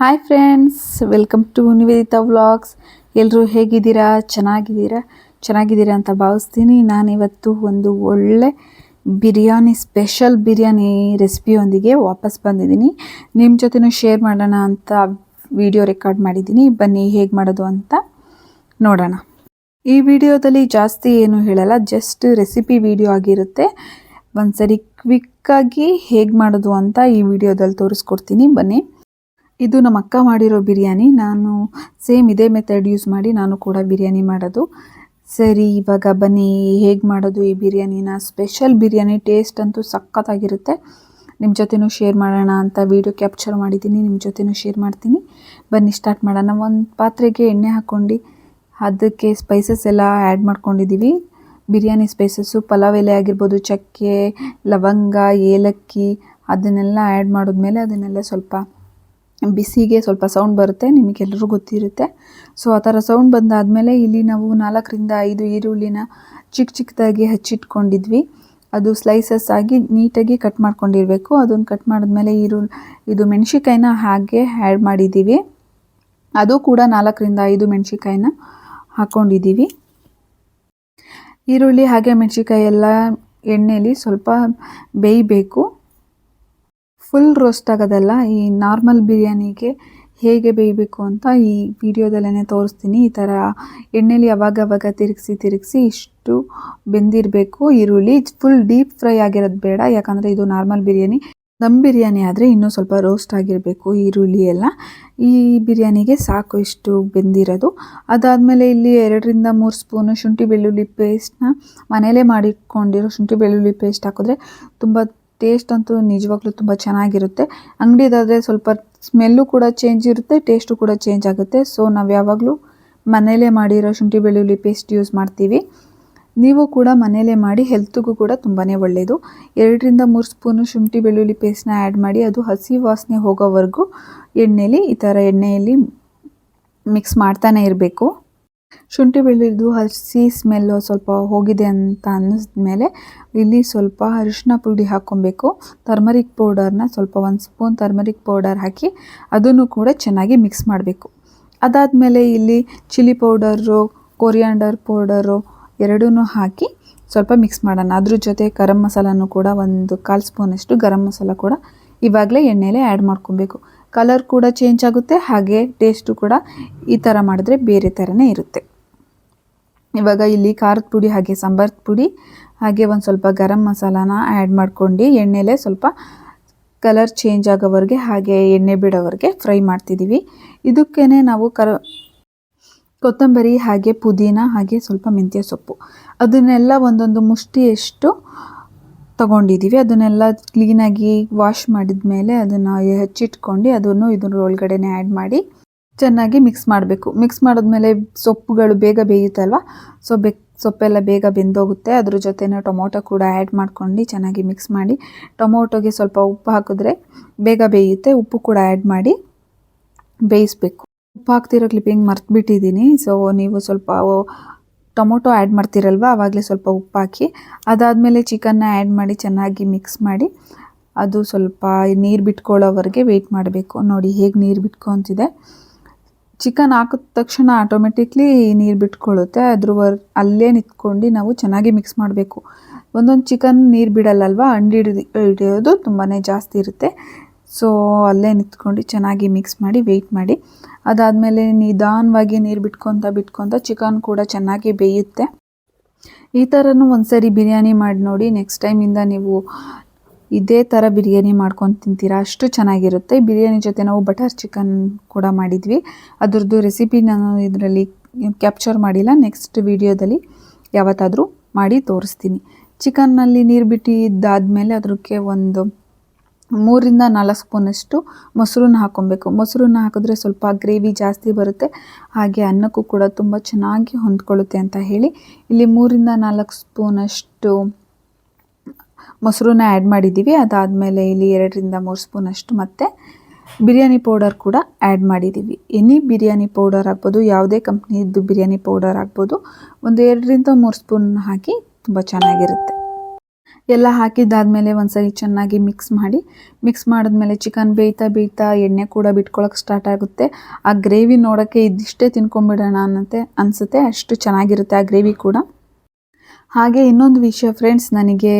Hi friends welcome to Niveditha vlogs ಎಲ್ಲರೂ ಹೇಗಿದ್ದೀರಾ? ಚೆನ್ನಾಗಿದ್ದೀರಾ? ಚೆನ್ನಾಗಿದ್ದೀರಾ ಅಂತ ಭಾವಿಸ್ತೀನಿ. ನಾನಿವತ್ತು ಒಂದು ಒಳ್ಳೆ ಬಿರಿಯಾನಿ ಸ್ಪೆಷಲ್ ಬಿರಿಯಾನಿ ರೆಸಿಪಿಯೊಂದಿಗೆ ವಾಪಸ್ ಬಂದಿದ್ದೀನಿ. ನಿಮ್ಮ ಜೊತೆನೂ ಶೇರ್ ಮಾಡೋಣ ಅಂತ ವಿಡಿಯೋ ರೆಕಾರ್ಡ್ ಮಾಡಿದ್ದೀನಿ. ಬನ್ನಿ ಹೇಗೆ ಮಾಡೋದು ಅಂತ ನೋಡೋಣ. ಈ ವಿಡಿಯೋದಲ್ಲಿ ಜಾಸ್ತಿ ಏನು ಹೇಳಲ್ಲ ಜಸ್ಟ್ ರೆಸಿಪಿ ವಿಡಿಯೋ ಆಗಿರುತ್ತೆ. ಒಂದು ಸರಿ ಕ್ವಿಕ್ಕಾಗಿ ಹೇಗೆ ಮಾಡೋದು ಅಂತ ಈ ವಿಡಿಯೋದಲ್ಲಿ ತೋರಿಸ್ಕೊಡ್ತೀನಿ. ಬನ್ನಿ. ಇದು ನಮ್ಮ ಅಕ್ಕ ಮಾಡಿರೋ ಬಿರಿಯಾನಿ. ನಾನು ಸೇಮ್ ಇದೇ ಮೆಥಡ್ ಯೂಸ್ ಮಾಡಿ ನಾನು ಕೂಡ ಬಿರಿಯಾನಿ ಮಾಡೋದು. ಸರಿ, ಇವಾಗ ಬನ್ನಿ, ಹೇಗೆ ಮಾಡೋದು ಈ ಬಿರಿಯಾನಿನ? ಸ್ಪೆಷಲ್ ಬಿರಿಯಾನಿ ಟೇಸ್ಟ್ ಅಂತೂ ಸಖತ್ತಾಗಿರುತ್ತೆ. ನಿಮ್ಮ ಜೊತೆನೂ ಶೇರ್ ಮಾಡೋಣ ಅಂತ ವಿಡಿಯೋ ಕ್ಯಾಪ್ಚರ್ ಮಾಡಿದ್ದೀನಿ. ನಿಮ್ಮ ಜೊತೆನೂ ಶೇರ್ ಮಾಡ್ತೀನಿ. ಬನ್ನಿ ಸ್ಟಾರ್ಟ್ ಮಾಡೋಣ. ಒಂದು ಪಾತ್ರೆಗೆ ಎಣ್ಣೆ ಹಾಕ್ಕೊಂಡು ಅದಕ್ಕೆ ಸ್ಪೈಸಸ್ ಎಲ್ಲ ಆ್ಯಡ್ ಮಾಡ್ಕೊಂಡಿದ್ದೀವಿ ಬಿರಿಯಾನಿ ಸ್ಪೈಸಸ್ಸು ಪಲಾವ್ ಎಲೆ ಆಗಿರ್ಬೋದು, ಚಕ್ಕೆ, ಲವಂಗ, ಏಲಕ್ಕಿ, ಅದನ್ನೆಲ್ಲ ಆ್ಯಡ್ ಮಾಡಿದ್ಮೇಲೆ ಅದನ್ನೆಲ್ಲ ಸ್ವಲ್ಪ ಬಿಸಿಗೆ ಸ್ವಲ್ಪ ಸೌಂಡ್ ಬರುತ್ತೆ ನಿಮಗೆಲ್ಲರೂ ಗೊತ್ತಿರುತ್ತೆ. ಸೊ ಆ ಥರ ಸೌಂಡ್ ಬಂದಾದಮೇಲೆ ಇಲ್ಲಿ ನಾವು ನಾಲ್ಕರಿಂದ ಐದು ಈರುಳ್ಳಿನ ಚಿಕ್ಕ ಚಿಕ್ಕದಾಗಿ ಹಚ್ಚಿಟ್ಕೊಂಡಿದ್ವಿ. ಅದು ಸ್ಲೈಸಸ್ ಆಗಿ ನೀಟಾಗಿ ಕಟ್ ಮಾಡ್ಕೊಂಡಿರಬೇಕು. ಅದನ್ನು ಕಟ್ ಮಾಡಿದ್ಮೇಲೆ ಈರುಳ್ಳಿ, ಇದು ಮೆಣಸಿಕಾಯಿನ ಹಾಗೆ ಆ್ಯಡ್ ಮಾಡಿದ್ದೀವಿ. ಅದು ಕೂಡ ನಾಲ್ಕರಿಂದ ಐದು ಮೆಣಸಿಕಾಯಿನ ಹಾಕ್ಕೊಂಡಿದ್ದೀವಿ ಈರುಳ್ಳಿ ಹಾಗೆ ಮೆಣಸಿಕಾಯಿ ಎಲ್ಲ ಎಣ್ಣೆಯಲ್ಲಿ ಸ್ವಲ್ಪ ಬೇಯಬೇಕು. ಫುಲ್ ರೋಸ್ಟ್ ಆಗೋದಲ್ಲ ಈ ನಾರ್ಮಲ್ ಬಿರಿಯಾನಿಗೆ ಹೇಗೆ ಬೇಯಬೇಕು ಅಂತ ಈ ವಿಡಿಯೋದಲ್ಲೇ ತೋರಿಸ್ತೀನಿ. ಈ ಥರ ಎಣ್ಣೆಲಿ ಅವಾಗ ಅವಾಗ ತಿರುಗಿಸಿ ತಿರುಗಿಸಿ ಇಷ್ಟು ಬೆಂದಿರಬೇಕು. ಈರುಳ್ಳಿ ಫುಲ್ ಡೀಪ್ ಫ್ರೈ ಆಗಿರೋದು ಬೇಡ. ಯಾಕಂದರೆ ಇದು ನಾರ್ಮಲ್ ಬಿರಿಯಾನಿ. ದಮ್ ಬಿರಿಯಾನಿ ಆದರೆ ಇನ್ನೂ ಸ್ವಲ್ಪ ರೋಸ್ಟ್ ಆಗಿರಬೇಕು ಈರುಳ್ಳಿ ಎಲ್ಲ. ಈ ಬಿರಿಯಾನಿಗೆ ಸಾಕು ಇಷ್ಟು ಬೆಂದಿರೋದು. ಅದಾದಮೇಲೆ ಇಲ್ಲಿ ಎರಡರಿಂದ ಮೂರು ಸ್ಪೂನು ಶುಂಠಿ ಬೆಳ್ಳುಳ್ಳಿ ಪೇಸ್ಟ್ನ ಮನೇಲೇ ಮಾಡಿಟ್ಕೊಂಡಿರೋ ಶುಂಠಿ ಬೆಳ್ಳುಳ್ಳಿ ಪೇಸ್ಟ್ ಹಾಕಿದ್ರೆ ತುಂಬ ಟೇಸ್ಟ್ ಅಂತೂ ನಿಜವಾಗ್ಲೂ ತುಂಬ ಚೆನ್ನಾಗಿರುತ್ತೆ. ಅಂಗಡಿದಾದರೆ ಸ್ವಲ್ಪ ಸ್ಮೆಲ್ಲು ಕೂಡ ಚೇಂಜ್ ಇರುತ್ತೆ ಟೇಸ್ಟು ಕೂಡ ಚೇಂಜ್ ಆಗುತ್ತೆ. ಸೊ ನಾವು ಯಾವಾಗಲೂ ಮನೇಲೇ ಮಾಡಿರೋ ಶುಂಠಿ ಬೆಳ್ಳುಳ್ಳಿ ಪೇಸ್ಟ್ ಯೂಸ್ ಮಾಡ್ತೀವಿ. ನೀವು ಕೂಡ ಮನೇಲೇ ಮಾಡಿ ಹೆಲ್ತ್ಗೂ ಕೂಡ ತುಂಬಾ ಒಳ್ಳೆಯದು ಎರಡರಿಂದ ಮೂರು ಸ್ಪೂನು ಶುಂಠಿ ಬೆಳ್ಳುಳ್ಳಿ ಪೇಸ್ಟ್ನ ಆ್ಯಡ್ ಮಾಡಿ, ಅದು ಹಸಿ ವಾಸನೆ ಹೋಗೋವರೆಗೂ ಎಣ್ಣೆಲಿ ಈ ಥರ ಎಣ್ಣೆಯಲ್ಲಿ ಮಿಕ್ಸ್ ಮಾಡ್ತಾನೆ ಇರಬೇಕು. ಶುಂಠಿ ಬೆಳ್ಳುಳ್ಳಿದು ಹಸಿ ಸ್ಮೆಲ್ಲು ಸ್ವಲ್ಪ ಹೋಗಿದೆ ಅಂತ ಅನ್ನಿಸ್ಮೇಲೆ ಇಲ್ಲಿ ಸ್ವಲ್ಪ ಅರಿಶಿನ ಪುಡಿ ಹಾಕ್ಕೊಬೇಕು. ಟರ್ಮರಿಕ್ ಪೌಡರ್ನ ಸ್ವಲ್ಪ ಒಂದು ಸ್ಪೂನ್ ಟರ್ಮರಿಕ್ ಪೌಡರ್ ಹಾಕಿ ಅದನ್ನು ಕೂಡ ಚೆನ್ನಾಗಿ ಮಿಕ್ಸ್ ಮಾಡಬೇಕು. ಅದಾದಮೇಲೆ ಇಲ್ಲಿ ಚಿಲ್ಲಿ ಪೌಡರು ಕೊರಿಯಾಂಡರ್ ಪೌಡರು ಎರಡೂ ಹಾಕಿ ಸ್ವಲ್ಪ ಮಿಕ್ಸ್ ಮಾಡೋಣ. ಅದ್ರ ಜೊತೆ ಗರಂ ಮಸಾಲನೂ ಕೂಡ ಒಂದು ಕಾಲು ಸ್ಪೂನಷ್ಟು ಗರಂ ಮಸಾಲ ಕೂಡ ಇವಾಗಲೇ ಎಣ್ಣೆಲೆ ಆ್ಯಡ್ ಮಾಡ್ಕೊಬೇಕು. ಕಲರ್ ಕೂಡ ಚೇಂಜ್ ಆಗುತ್ತೆ, ಹಾಗೆ ಟೇಸ್ಟು ಕೂಡ ಈ ಥರ ಮಾಡಿದ್ರೆ ಬೇರೆ ಥರನೇ ಇರುತ್ತೆ. ಇವಾಗ ಇಲ್ಲಿ ಖಾರದ ಪುಡಿ, ಹಾಗೆ ಸಾಂಬಾರದ ಪುಡಿ, ಹಾಗೆ ಒಂದು ಸ್ವಲ್ಪ ಗರಂ ಮಸಾಲಾನ ಆ್ಯಡ್ ಮಾಡ್ಕೊಂಡು ಎಣ್ಣೆಲೇ ಸ್ವಲ್ಪ ಕಲರ್ ಚೇಂಜ್ ಆಗೋವರೆಗೆ, ಹಾಗೆ ಎಣ್ಣೆ ಬಿಡೋವರೆಗೆ ಫ್ರೈ ಮಾಡ್ತಿದ್ದೀವಿ ಇದಕ್ಕೇ ನಾವು ಕರ, ಕೊತ್ತಂಬರಿ, ಹಾಗೆ ಪುದೀನ, ಹಾಗೆ ಸ್ವಲ್ಪ ಮೆಂತ್ಯ ಸೊಪ್ಪು. ಅದನ್ನೆಲ್ಲ ಒಂದೊಂದು ಮುಷ್ಟಿಯಷ್ಟು ತಗೊಂಡಿದ್ದೀವಿ ಅದನ್ನೆಲ್ಲ ಕ್ಲೀನಾಗಿ ವಾಶ್ ಮಾಡಿದ ಮೇಲೆ ಅದನ್ನು ಹೆಚ್ಚಿಟ್ಕೊಂಡು ಅದನ್ನು ಇದರ ಒಳಗಡೆನೆ ಆ್ಯಡ್ ಮಾಡಿ ಚೆನ್ನಾಗಿ ಮಿಕ್ಸ್ ಮಾಡಬೇಕು. ಮಿಕ್ಸ್ ಮಾಡಿದ್ಮೇಲೆ ಸೊಪ್ಪುಗಳು ಬೇಗ ಬೇಯುತ್ತಲ್ವ? ಸೊ ಬೆಕ್ ಸೊಪ್ಪೆಲ್ಲ ಬೇಗ ಬೆಂದೋಗುತ್ತೆ. ಅದ್ರ ಜೊತೆನೇ ಟೊಮೊಟೊ ಕೂಡ ಆ್ಯಡ್ ಮಾಡ್ಕೊಂಡು ಚೆನ್ನಾಗಿ ಮಿಕ್ಸ್ ಮಾಡಿ ಟೊಮೊಟೊಗೆ ಸ್ವಲ್ಪ ಉಪ್ಪು ಹಾಕಿದ್ರೆ ಬೇಗ ಬೇಯುತ್ತೆ. ಉಪ್ಪು ಕೂಡ ಆ್ಯಡ್ ಮಾಡಿ ಬೇಯಿಸ್ಬೇಕು. ಉಪ್ಪು ಹಾಕ್ತಿರೋ ಕ್ಲಿಪ್ಪಿಂಗ್ ಮರ್ತ್ಬಿಟ್ಟಿದ್ದೀನಿ ಸೊ ನೀವು ಸ್ವಲ್ಪ ಟೊಮೊಟೊ ಆ್ಯಡ್ ಮಾಡ್ತಿರಲ್ವ? ಆವಾಗಲೇ ಸ್ವಲ್ಪ ಉಪ್ಪು ಹಾಕಿ ಅದಾದಮೇಲೆ ಚಿಕನ್ನ ಆ್ಯಡ್ ಮಾಡಿ ಚೆನ್ನಾಗಿ ಮಿಕ್ಸ್ ಮಾಡಿ ಅದು ಸ್ವಲ್ಪ ನೀರು ಬಿಟ್ಕೊಳ್ಳೋವರೆಗೆ ವೆಯ್ಟ್ ಮಾಡಬೇಕು. ನೋಡಿ ಹೇಗೆ ನೀರು ಬಿಟ್ಕೊತಿದೆ. ಚಿಕನ್ ಹಾಕಿದ ತಕ್ಷಣ ಆಟೋಮೆಟಿಕ್ಲಿ ನೀರು ಬಿಟ್ಕೊಳ್ಳುತ್ತೆ. ಅದ್ರವರ್, ಅಲ್ಲೇ ನಿಂತ್ಕೊಂಡು ನಾವು ಚೆನ್ನಾಗಿ ಮಿಕ್ಸ್ ಮಾಡಬೇಕು. ಒಂದೊಂದು ಚಿಕನ್ ನೀರು ಬಿಡಲ್ಲಲ್ವ? ಹಿಡಿದು, ಹಿಡಿಯೋದು ತುಂಬಾ ಜಾಸ್ತಿ ಇರುತ್ತೆ. ಸೊ ಅಲ್ಲೇ ನಿಂತ್ಕೊಂಡು ಚೆನ್ನಾಗಿ ಮಿಕ್ಸ್ ಮಾಡಿ ವೆಯ್ಟ್ ಮಾಡಿ. ಅದಾದಮೇಲೆ ನಿಧಾನವಾಗಿ ನೀರು ಬಿಟ್ಕೊತ ಬಿಟ್ಕೊತ ಚಿಕನ್ ಕೂಡ ಚೆನ್ನಾಗಿ ಬೇಯುತ್ತೆ. ಈ ಥರನೂ ಒಂದು ಸರಿ ಬಿರಿಯಾನಿ ಮಾಡಿ ನೋಡಿ. ನೆಕ್ಸ್ಟ್ ಟೈಮಿಂದ ನೀವು ಇದೇ ಥರ ಬಿರಿಯಾನಿ ಮಾಡ್ಕೊಂಡು ತಿಂತೀರಾ. ಅಷ್ಟು ಚೆನ್ನಾಗಿರುತ್ತೆ. ಬಿರಿಯಾನಿ ಜೊತೆ ನಾವು ಬಟರ್ ಚಿಕನ್ ಕೂಡ ಮಾಡಿದ್ವಿ. ಅದರದ್ದು ರೆಸಿಪಿ ನಾನು ಇದರಲ್ಲಿ ಕ್ಯಾಪ್ಚರ್ ಮಾಡಿಲ್ಲ. ನೆಕ್ಸ್ಟ್ ವಿಡಿಯೋದಲ್ಲಿ ಯಾವತ್ತಾದರೂ ಮಾಡಿ ತೋರಿಸ್ತೀನಿ. ಚಿಕನ್ನಲ್ಲಿ ನೀರು ಬಿಟ್ಟಿದ್ದಾದಮೇಲೆ ಅದಕ್ಕೆ ಒಂದು ಮೂರಿಂದ ನಾಲ್ಕು ಸ್ಪೂನಷ್ಟು ಮೊಸರನ್ನ ಹಾಕ್ಕೊಬೇಕು. ಮೊಸರನ್ನ ಹಾಕಿದ್ರೆ ಸ್ವಲ್ಪ ಗ್ರೇವಿ ಜಾಸ್ತಿ ಬರುತ್ತೆ. ಹಾಗೆ ಅನ್ನಕ್ಕೂ ಕೂಡ ತುಂಬ ಚೆನ್ನಾಗಿ ಹೊಂದ್ಕೊಳ್ಳುತ್ತೆ ಅಂತ ಹೇಳಿ ಇಲ್ಲಿ ಮೂರಿಂದ ನಾಲ್ಕು ಸ್ಪೂನಷ್ಟು ಮೊಸರನ್ನ ಆ್ಯಡ್ ಮಾಡಿದ್ದೀವಿ ಅದಾದಮೇಲೆ ಇಲ್ಲಿ ಎರಡರಿಂದ ಮೂರು ಸ್ಪೂನಷ್ಟು ಮತ್ತು ಬಿರಿಯಾನಿ ಪೌಡರ್ ಕೂಡ ಆ್ಯಡ್ ಮಾಡಿದ್ದೀವಿ ಎನಿ ಬಿರಿಯಾನಿ ಪೌಡರ್ ಆಗ್ಬೋದು, ಯಾವುದೇ ಕಂಪ್ನಿದ್ದು ಬಿರಿಯಾನಿ ಪೌಡರ್ ಆಗ್ಬೋದು, ಒಂದು ಎರಡರಿಂದ ಮೂರು ಸ್ಪೂನ್ ಹಾಕಿ ತುಂಬ ಚೆನ್ನಾಗಿರುತ್ತೆ. ಎಲ್ಲ ಹಾಕಿದ್ದಾದಮೇಲೆ ಒಂದ್ಸರಿ ಚೆನ್ನಾಗಿ ಮಿಕ್ಸ್ ಮಾಡಿ. ಮಿಕ್ಸ್ ಮಾಡಿದ್ಮೇಲೆ ಚಿಕನ್ ಬೇಯ್ತಾ ಬೇಯ್ತಾ ಎಣ್ಣೆ ಕೂಡ ಬಿಟ್ಕೊಳಕ್ಕೆ ಸ್ಟಾರ್ಟ್ ಆಗುತ್ತೆ. ಆ ಗ್ರೇವಿ ನೋಡೋಕ್ಕೆ ಇದಿಷ್ಟೇ ತಿನ್ಕೊಂಬಿಡೋಣ ಅನ್ನತ್ತೆ, ಅನಿಸುತ್ತೆ, ಅಷ್ಟು ಚೆನ್ನಾಗಿರುತ್ತೆ ಆ ಗ್ರೇವಿ ಕೂಡ. ಹಾಗೆ ಇನ್ನೊಂದು ವಿಷಯ ಫ್ರೆಂಡ್ಸ್ ನನಗೆ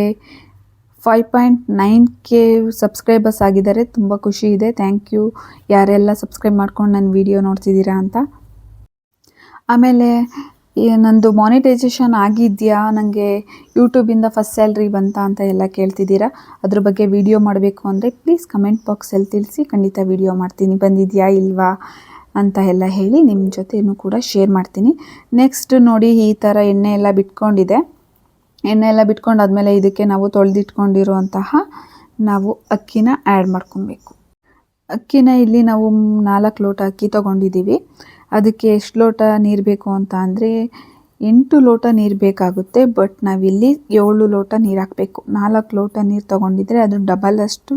five point nine K subscribers ಆಗಿದ್ದಾರೆ. ತುಂಬ ಖುಷಿ ಇದೆ. ಥ್ಯಾಂಕ್ ಯು ಯಾರೆಲ್ಲ ಸಬ್ಸ್ಕ್ರೈಬ್ ಮಾಡ್ಕೊಂಡು ನನ್ನ ವಿಡಿಯೋ ನೋಡ್ತಿದ್ದೀರಾ ಅಂತ. ಆಮೇಲೆ ನಂದು ಮಾನಿಟೈಸೇಷನ್ ಆಗಿದೆಯಾ? ನನಗೆ ಯೂಟ್ಯೂಬಿಂದ ಫಸ್ಟ್ ಸ್ಯಾಲ್ರಿ ಬಂತಾ ಅಂತ ಎಲ್ಲ ಕೇಳ್ತಿದ್ದೀರಾ? ಅದ್ರ ಬಗ್ಗೆ ವಿಡಿಯೋ ಮಾಡಬೇಕು ಅಂದರೆ ಪ್ಲೀಸ್ ಕಮೆಂಟ್ ಬಾಕ್ಸಲ್ಲಿ ತಿಳಿಸಿ, ಖಂಡಿತ ವಿಡಿಯೋ ಮಾಡ್ತೀನಿ. ಬಂದಿದೆಯಾ ಇಲ್ವಾ ಅಂತ ಎಲ್ಲ ಹೇಳಿ ನಿಮ್ಮ ಜೊತೆನೂ ಕೂಡ ಶೇರ್ ಮಾಡ್ತೀನಿ. ನೆಕ್ಸ್ಟ್ ನೋಡಿ ಈ ಥರ ಎಣ್ಣೆ ಎಲ್ಲ ಬಿಟ್ಕೊಂಡಿದೆ. ಎಣ್ಣೆ ಎಲ್ಲ ಬಿಟ್ಕೊಂಡಾದಮೇಲೆ ಇದಕ್ಕೆ ನಾವು ತೊಳೆದಿಟ್ಕೊಂಡಿರುವಂತಹ ನಾವು ಅಕ್ಕಿನ ಆ್ಯಡ್ ಮಾಡ್ಕೊಬೇಕು. ಅಕ್ಕಿನ ಇಲ್ಲಿ ನಾವು ನಾಲ್ಕು ಲೋಟ ಅಕ್ಕಿ ತೊಗೊಂಡಿದ್ದೀವಿ. ಅದಕ್ಕೆ ಎಷ್ಟು ಲೋಟ ನೀರು ಬೇಕು ಅಂತ ಅಂದರೆ ಎಂಟು ಲೋಟ ನೀರು ಬೇಕಾಗುತ್ತೆ ಬಟ್ ನಾವಿಲ್ಲಿ ಏಳು ಲೋಟ ನೀರು ಹಾಕಬೇಕು. ನಾಲ್ಕು ಲೋಟ ನೀರು ತೊಗೊಂಡಿದ್ರೆ ಅದು ಡಬಲ್ ಅಷ್ಟು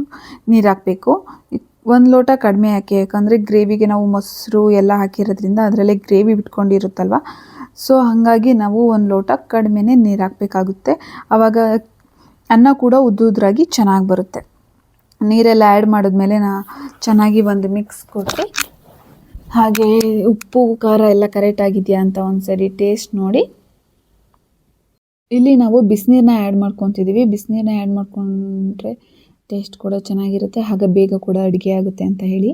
ನೀರು ಹಾಕಬೇಕು. ಒಂದು ಲೋಟ ಕಡಿಮೆ ಹಾಕಿ, ಯಾಕಂದರೆ ಗ್ರೇವಿಗೆ ನಾವು ಮೊಸರು ಎಲ್ಲ ಹಾಕಿರೋದ್ರಿಂದ ಅದರಲ್ಲೇ ಗ್ರೇವಿ ಬಿಟ್ಕೊಂಡಿರುತ್ತಲ್ವ? ಸೊ ಹಾಗಾಗಿ ನಾವು ಒಂದು ಲೋಟ ಕಡಿಮೆ ನೀರು ಹಾಕಬೇಕಾಗುತ್ತೆ. ಆವಾಗ ಅನ್ನ ಕೂಡ ಉದ್ದುದ್ರಾಗಿ ಚೆನ್ನಾಗಿ ಬರುತ್ತೆ. ನೀರೆಲ್ಲ ಆ್ಯಡ್ ಮಾಡಿದ್ಮೇಲೆ ನಾ ಚೆನ್ನಾಗಿ ಒಂದು ಮಿಕ್ಸ್ ಕೊಟ್ಟು ಹಾಗೆ ಉಪ್ಪು, ಖಾರ ಎಲ್ಲ ಕರೆಕ್ಟ್ ಆಗಿದೆಯಾ ಅಂತ ಒಂದ್ಸರಿ ಟೇಸ್ಟ್ ನೋಡಿ. ಇಲ್ಲಿ ನಾವು ಬಿಸಿನೀರನ್ನ ಆ್ಯಡ್ ಮಾಡ್ಕೊತಿದ್ದೀವಿ ಬಿಸಿನೀರನ್ನ ಆ್ಯಡ್ ಮಾಡ್ಕೊಂಡ್ರೆ ಟೇಸ್ಟ್ ಕೂಡ ಚೆನ್ನಾಗಿರುತ್ತೆ. ಹಾಗೆ ಬೇಗ ಕೂಡ ಅಡುಗೆ ಆಗುತ್ತೆ ಅಂತ ಹೇಳಿ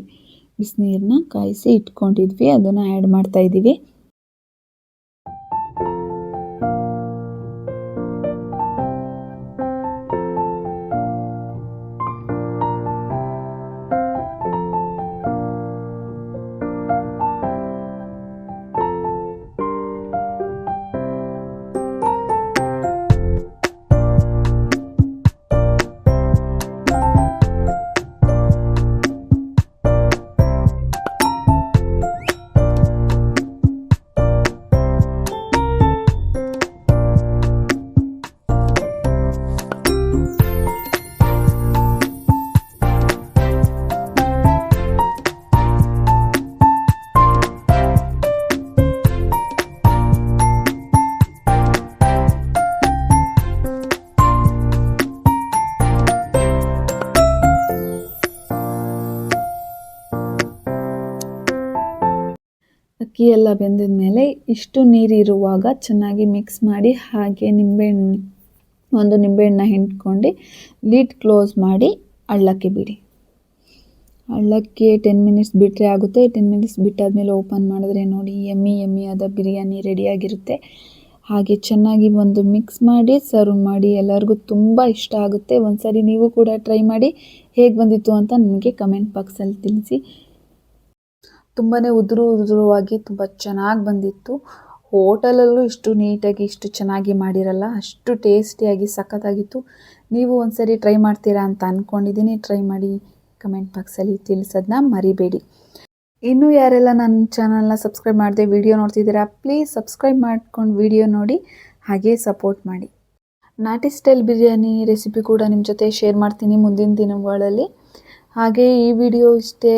ಬಿಸಿನೀರನ್ನ ಕಾಯಿಸಿ ಇಟ್ಕೊಂಡಿದ್ವಿ. ಅದನ್ನು ಆ್ಯಡ್ ಮಾಡ್ತಾ ಅಕ್ಕಿ ಎಲ್ಲ ಬೆಂದಿದ ಮೇಲೆ ಇಷ್ಟು ನೀರಿರುವಾಗ ಚೆನ್ನಾಗಿ ಮಿಕ್ಸ್ ಮಾಡಿ ಹಾಗೆ ನಿಂಬೆಹಣ್ಣು ಒಂದು ನಿಂಬೆಹಣ್ಣ ಹಿಂಡ್ಕೊಂಡು ಲಿಡ್ ಕ್ಲೋಸ್ ಮಾಡಿ ಹಳ್ಳಕ್ಕೆ ಬಿಡಿ. ಅಳ್ಳಕ್ಕೆ ಟೆನ್ ಮಿನಿಟ್ಸ್ ಬಿಟ್ಟರೆ ಆಗುತ್ತೆ. ಟೆನ್ ಮಿನಿಟ್ಸ್ ಬಿಟ್ಟಾದಮೇಲೆ ಓಪನ್ ಮಾಡಿದ್ರೆ ನೋಡಿ ಎಮ್ಮಿ ಎಮ್ಮಿ ಆದ ಬಿರಿಯಾನಿ ರೆಡಿಯಾಗಿರುತ್ತೆ ಹಾಗೆ ಚೆನ್ನಾಗಿ ಒಂದು ಮಿಕ್ಸ್ ಮಾಡಿ ಸರ್ವ್ ಮಾಡಿ. ಎಲ್ಲರಿಗೂ ತುಂಬ ಇಷ್ಟ ಆಗುತ್ತೆ. ಒಂದ್ಸರಿ ನೀವು ಕೂಡ ಟ್ರೈ ಮಾಡಿ ಹೇಗೆ ಬಂದಿತ್ತು ಅಂತ ನನಗೆ ಕಮೆಂಟ್ ಬಾಕ್ಸಲ್ಲಿ ತಿಳಿಸಿ. ತುಂಬಾ ಉದುರು ಉದುರುವಾಗಿ ತುಂಬ ಚೆನ್ನಾಗಿ ಬಂದಿತ್ತು. ಹೋಟೆಲಲ್ಲೂ ಇಷ್ಟು ನೀಟಾಗಿ, ಇಷ್ಟು ಚೆನ್ನಾಗಿ ಮಾಡಿರಲ್ಲ, ಅಷ್ಟು ಟೇಸ್ಟಿಯಾಗಿ ಸಖತ್ತಾಗಿತ್ತು. ನೀವು ಒಂದ್ಸರಿ ಟ್ರೈ ಮಾಡ್ತೀರಾ ಅಂತ ಅಂದ್ಕೊಂಡಿದ್ದೀನಿ ಟ್ರೈ ಮಾಡಿ ಕಮೆಂಟ್ ಬಾಕ್ಸಲ್ಲಿ ತಿಳಿಸೋದನ್ನ ಮರಿಬೇಡಿ. ಇನ್ನೂ ಯಾರೆಲ್ಲ ನನ್ನ ಚಾನಲ್ನ ಸಬ್ಸ್ಕ್ರೈಬ್ ಮಾಡಿದೆ ವಿಡಿಯೋ ನೋಡ್ತಿದ್ದೀರಾ, ಪ್ಲೀಸ್ ಸಬ್ಸ್ಕ್ರೈಬ್ ಮಾಡ್ಕೊಂಡು ವಿಡಿಯೋ ನೋಡಿ, ಹಾಗೆ ಸಪೋರ್ಟ್ ಮಾಡಿ. ನಾಟಿ ಸ್ಟೈಲ್ ಬಿರಿಯಾನಿ ರೆಸಿಪಿ ಕೂಡ ನಿಮ್ಮ ಜೊತೆ ಶೇರ್ ಮಾಡ್ತೀನಿ ಮುಂದಿನ ದಿನಗಳಲ್ಲಿ. ಹಾಗೆ ಈ ವಿಡಿಯೋ ಇಷ್ಟೇ.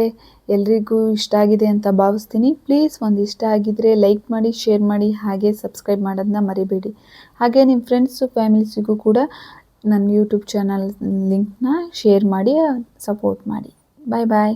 ಎಲ್ರಿಗೂ ಇಷ್ಟ ಆಗಿದೆ ಅಂತ ಭಾವಿಸ್ತೀನಿ. ಪ್ಲೀಸ್ ಒಂದು ಇಷ್ಟ ಆಗಿದ್ದರೆ ಲೈಕ್ ಮಾಡಿ, ಶೇರ್ ಮಾಡಿ, ಹಾಗೆ ಸಬ್ಸ್ಕ್ರೈಬ್ ಮಾಡೋದನ್ನ ಮರಿಬೇಡಿ. ಹಾಗೆ ನಿಮ್ಮ ಫ್ರೆಂಡ್ಸು, ಫ್ಯಾಮಿಲೀಸಿಗೂ ಕೂಡ ನನ್ನ ಯೂಟ್ಯೂಬ್ ಚಾನಲ್ ಲಿಂಕ್ನ ಶೇರ್ ಮಾಡಿ, ಸಪೋರ್ಟ್ ಮಾಡಿ. Bye bye.